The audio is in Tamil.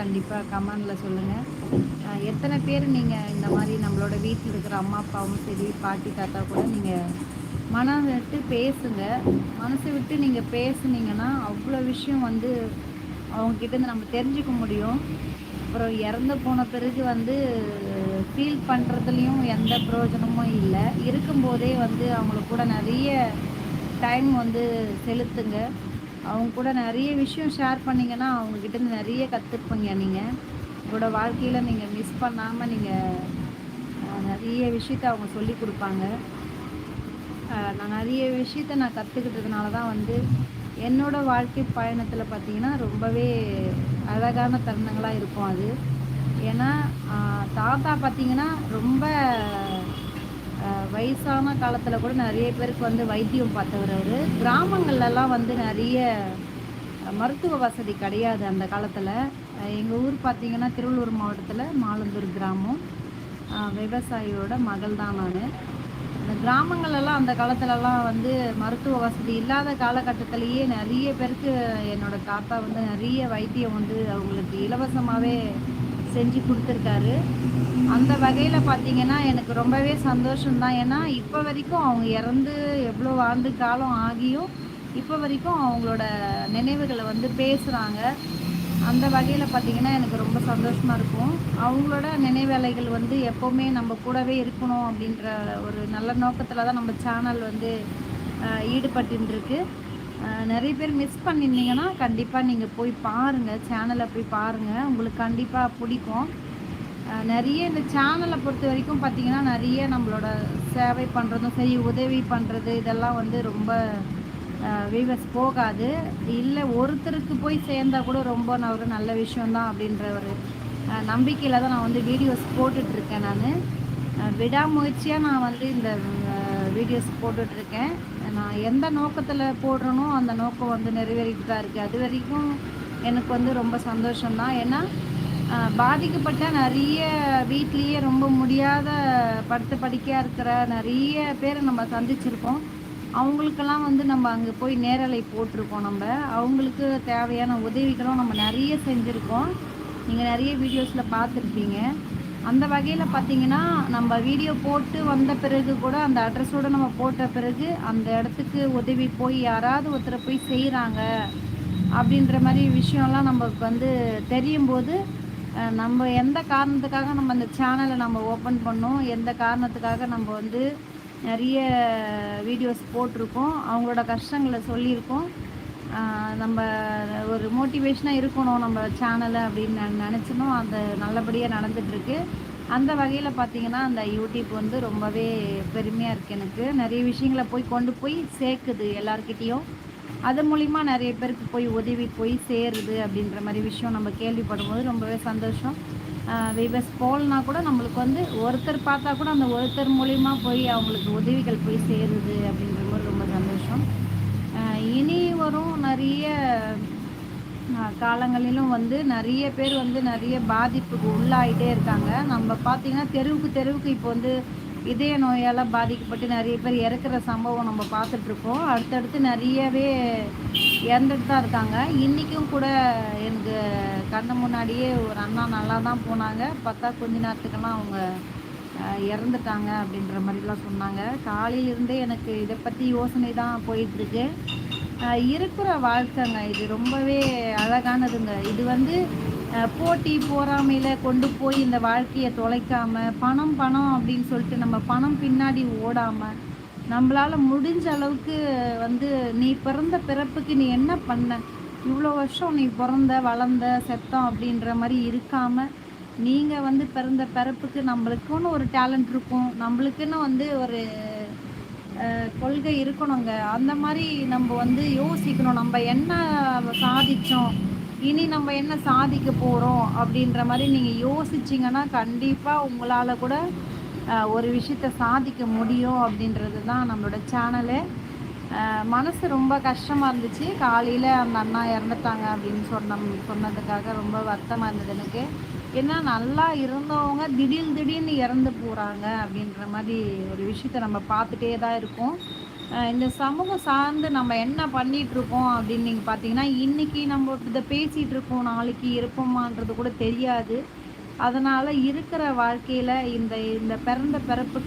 கண்டிப்பாக கமெண்டில் சொல்லுங்கள் எத்தனை பேர் நீங்கள் இந்த மாதிரி நம்மளோட வீட்டில் இருக்கிற அம்மா அப்பாவும் சரி பாட்டி தாத்தா கூட நீங்கள் மனம் விட்டு பேசுங்க. மனசை விட்டு நீங்கள் பேசுனீங்கன்னா அவ்வளோ விஷயம் வந்து அவங்கக்கிட்டேருந்து நம்ம தெரிஞ்சுக்க முடியும். அப்புறம் இறந்து போன பிறகு வந்து ஃபீல் பண்ணுறதுலையும் எந்த பிரயோஜனமும் இல்லை. இருக்கும்போதே வந்து அவங்கள கூட நிறைய டைம் வந்து செலுத்துங்க. அவங்க கூட நிறைய விஷயம் ஷேர் பண்ணிங்கன்னா அவங்கக்கிட்டேருந்து நிறைய கற்றுப்பீங்க நீங்கள் உங்களோட வாழ்க்கையில் நீங்கள் மிஸ் பண்ணாமல் நீங்கள் நிறைய விஷயத்த அவங்க சொல்லி கொடுப்பாங்க. நான் நிறைய விஷயத்த நான் கற்றுக்கிட்டதுனால தான் வந்து என்னோடய வாழ்க்கை பயணத்தில் பார்த்திங்கன்னா ரொம்பவே அழகான தருணங்களாக இருக்கும் அது. ஏன்னா தாத்தா பார்த்திங்கன்னா ரொம்ப வயசான காலத்தில் கூட நிறைய பேருக்கு வந்து வைத்தியம் பார்த்தவர் அவர் கிராமங்கள்லாம் வந்து நிறைய மருத்துவ வசதி கிடையாது அந்த காலத்தில். எங்கள் ஊர் பார்த்திங்கன்னா திருவள்ளூர் மாவட்டத்தில் மாலந்தூர் கிராமம். விவசாயியோட மகள் தான் நான். இந்த கிராமங்களெல்லாம் அந்த காலத்துலலாம் வந்து மருத்துவ வசதி இல்லாத காலகட்டத்திலேயே நிறைய பேருக்கு என்னோடய தாத்தா வந்து நிறைய வைத்தியம் வந்து அவங்களுக்கு இலவசமாகவே செஞ்சு கொடுத்துருக்காரு. அந்த வகையில் பார்த்தீங்கன்னா எனக்கு ரொம்பவே சந்தோஷம்தான். ஏன்னா இப்போ வரைக்கும் அவங்க இறந்து எவ்வளோ ஆண்டு காலம் ஆகியும் இப்போ வரைக்கும் அவங்களோட நினைவுகளை வந்து பேசுகிறாங்க அந்த வகையில் பார்த்திங்கன்னா எனக்கு ரொம்ப சந்தோஷமாக இருக்கும். அவங்களோட நினைவேலைகள் வந்து எப்போவுமே நம்ம கூடவே இருக்கணும் அப்படின்ற ஒரு நல்ல நோக்கத்தில் தான் நம்ம சேனல் வந்து ஈடுபட்டுருக்கு நிறைய பேர் மிஸ் பண்ணியிருந்தீங்கன்னா கண்டிப்பாக நீங்கள் போய் பாருங்கள் சேனலை போய் பாருங்கள் உங்களுக்கு கண்டிப்பாக பிடிக்கும். நிறைய இந்த சேனலை பொறுத்த வரைக்கும் பார்த்திங்கன்னா நிறைய நம்மளோட சேவை பண்ணுறதும் சரி உதவி பண்ணுறது இதெல்லாம் வந்து ரொம்ப வீவர்ஸ் போகாது. இல்லை ஒருத்தருக்கு போய் சேர்ந்தால் கூட ரொம்ப நான் ஒரு நல்ல விஷயந்தான் அப்படின்ற ஒரு நம்பிக்கையில் தான் நான் வந்து வீடியோஸ் போட்டுட்ருக்கேன் நான். விடாமுயற்சியாக நான் வந்து இந்த வீடியோஸ் போட்டுட்ருக்கேன். நான் எந்த நோக்கத்தில் போடுறனோ அந்த நோக்கம் வந்து நிறைவேறிட்டு தான் இருக்குது அது வரைக்கும் எனக்கு வந்து ரொம்ப சந்தோஷம்தான். ஏன்னா பாதிக்கப்பட்ட நிறைய வீட்லேயே ரொம்ப முடியாத படுத்த படிக்கையாக இருக்கிற நிறைய பேரை நம்ம சந்திச்சிருக்கோம் அவங்களுக்கெல்லாம் வந்து நம்ம அங்கே போய் நேரலை போட்டிருக்கோம் நம்ம. அவங்களுக்கு தேவையான உதவிகளும் நம்ம நிறைய செஞ்சுருக்கோம். நீங்கள் நிறைய வீடியோஸில் பார்த்துருப்பீங்க. அந்த வகையில் பார்த்தீங்கன்னா நம்ம வீடியோ போட்டு வந்த பிறகு கூட அந்த அட்ரஸோடு நம்ம போட்ட பிறகு அந்த இடத்துக்கு உதவி போய் யாராவது ஒருத்தரை போய் செய்கிறாங்க அப்படின்ற மாதிரி விஷயம்லாம் நமக்கு வந்து தெரியும் போது நம்ம எந்த காரணத்துக்காக நம்ம அந்த சேனலை நம்ம ஓப்பன் பண்ணோம் எந்த காரணத்துக்காக நம்ம வந்து நிறைய வீடியோஸ் போட்டிருக்கோம் அவங்களோட கஷ்டங்களை சொல்லியிருக்கோம். நம்ம ஒரு மோட்டிவேஷனாக இருக்கணும் நம்ம சேனலை அப்படின்னு நான் நினச்சினோம் அந்த நல்லபடியாக நடந்துகிட்ருக்கு அந்த வகையில் பார்த்தீங்கன்னா அந்த யூடியூப் வந்து ரொம்பவே பெருமையாக இருக்குது எனக்கு. நிறைய விஷயங்களை போய் கொண்டு போய் சேர்க்குது எல்லாருக்கிட்டேயும் அது மூலிமா நிறைய பேருக்கு போய் உதவி போய் சேருது அப்படின்ற மாதிரி விஷயம் நம்ம கேள்விப்படும் போது ரொம்பவே சந்தோஷம். விவஸ் போல்னா கூட நம்மளுக்கு வந்து ஒருத்தர் பார்த்தா கூட அந்த ஒருத்தர் மூலிமா போய் அவங்களுக்கு உதவிகள் போய் சேருது அப்படின்ற மாதிரி ரொம்ப இனி வரும் நிறைய காலங்களிலும் வந்து நிறைய பேர் வந்து நிறைய பாதிப்புக்கு உள்ளாகிட்டே இருக்காங்க. நம்ம பார்த்திங்கன்னா தெருவுக்கு தெருவுக்கு இப்போ வந்து இதய நோயால் பாதிக்கப்பட்டு நிறைய பேர் இறக்குற சம்பவம் நம்ம பார்த்துட்ருக்கோம் அடுத்தடுத்து நிறையவே இறந்துட்டு தான் இருக்காங்க. இன்றைக்கும் கூட எனக்கு கண்ணு முன்னாடியே ஒரு அண்ணா நல்லா தான் போனாங்க. பார்த்தா கொஞ்ச நேரத்துக்கெல்லாம் அவங்க இறந்துட்டாங்க அப்படின்ற மாதிரிலாம் சொன்னாங்க. காலையிலிருந்தே எனக்கு இதை பற்றி யோசனை தான் போயிட்டுருக்கு இருக்கிற வாழ்க்கைங்க. இது ரொம்பவே அழகானதுங்க. இது வந்து போட்டி போறாமையில் கொண்டு போய் இந்த வாழ்க்கையை தொலைக்காமல் பணம் பணம் அப்படின்னு சொல்லிட்டு நம்ம பணம் பின்னாடி ஓடாமல் நம்மளால் முடிஞ்ச அளவுக்கு வந்து நீ பிறந்த பிறப்புக்கு நீ என்ன பண்ண? இவ்வளோ வருஷம் நீ பிறந்த வளர்ந்த செத்தம் அப்படின்ற மாதிரி இருக்காமல் நீங்கள் வந்து பிறந்த பிறப்புக்கு நம்மளுக்குன்னு ஒரு டேலண்ட் இருக்கும். நம்மளுக்குன்னு வந்து ஒரு கொள்கை இருக்கணுங்க. அந்த மாதிரி நம்ம வந்து யோசிக்கணும். நம்ம என்ன சாதித்தோம் இனி நம்ம என்ன சாதிக்க போகிறோம் அப்படின்ற மாதிரி நீங்கள் யோசிச்சிங்கன்னா கண்டிப்பாக உங்களால் கூட ஒரு விஷயத்த சாதிக்க முடியும் அப்படின்றது தான் நம்மளோட சேனலு மனசு ரொம்ப கஷ்டமாக இருந்துச்சு. காலையில் அந்த அண்ணா இறந்துட்டாங்க அப்படின்னு சொன்ன சொன்னதுக்காக ரொம்ப வருத்தமாக இருந்தது எனக்கு. ஏன்னா நல்லா இருந்தவங்க திடீர் திடீர்னு இறந்து போகிறாங்க அப்படின்ற மாதிரி ஒரு விஷயத்த நம்ம பார்த்துட்டே தான் இருக்கோம். இந்த சமூகம் சார்ந்து நம்ம என்ன பண்ணிகிட்ருக்கோம் அப்படின்னு நீங்கள் பார்த்தீங்கன்னா இன்றைக்கி நம்ம இதை பேசிகிட்டு இருக்கோம் நாளைக்கு இருப்போமான்றது கூட தெரியாது. அதனால் இருக்கிற வாழ்க்கையில் இந்த இந்த பிறந்த பிறப்பு